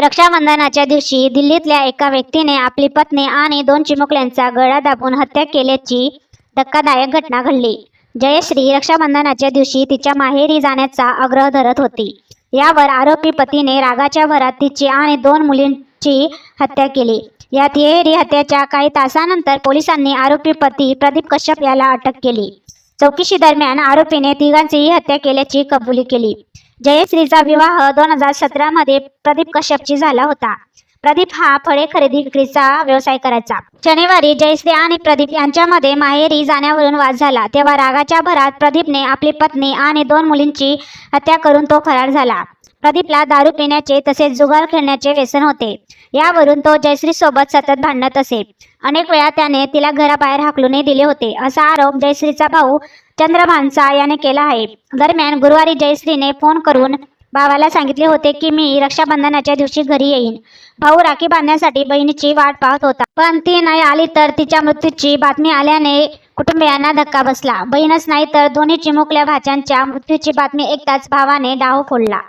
रक्षाबंधनाच्या दिवशी दिल्लीतल्या एका व्यक्तीने आपली पत्नी आणि दोन चिमुकल्यांचा गळा दाबून हत्या केल्याची धक्कादायक घटना घडली. जयश्री रक्षाबंधनाच्या दिवशी तिच्या माहेरी जाण्याचा आग्रह धरत होती. यावर आरोपी पतीने रागाच्या भरात तिची आणि दोन मुलींची हत्या केली. या तिहेरी हत्याच्या काही तासानंतर पोलिसांनी आरोपी पती प्रदीप कश्यप याला अटक केली. चौकशी दरम्यान आरोपीने तिघांचीही हत्या केल्याची कबुली केली. जयश्रीचा विवाह दोन हजार सतरामध्ये प्रदीप कश्यपची झाला होता. प्रदीप हा फळे खरेदी विक्रीचा व्यवसाय करायचा. शनिवारी जयश्री आणि प्रदीप यांच्यामध्ये माहेरी जाण्यावरून वाद झाला. तेव्हा रागाच्या भरात प्रदीपने आपली पत्नी आणि दोन मुलींची हत्या करून तो फरार झाला. प्रदीपला दारू पिण्याचे तसेच जुगार खेळण्याचे व्यसन होते. यावरून तो जयश्रीसोबत सतत भांडत असे. अनेक वेळा त्याने तिला घराबाहेर हाकलूनही दिले होते. असा आरोप जयश्रीचा भाऊ चंद्रभानसा याने केला आहे. दरम्यान गुरुवारी जयश्रीने फोन करून भावाला सांगितले होते की मी रक्षाबंधनाच्या दिवशी घरी येईन. भाऊ राखी बांधण्यासाठी बहिणीची वाट पाहत होता. पण ती नाही आली तर तिच्या मृत्यूची बातमी आल्याने कुटुंबियांना धक्का बसला. बहीणच नाही तर दोन्ही चिमुकल्या भाच्यांच्या मृत्यूची बातमी ऐकताच भावाने डाव फोडला.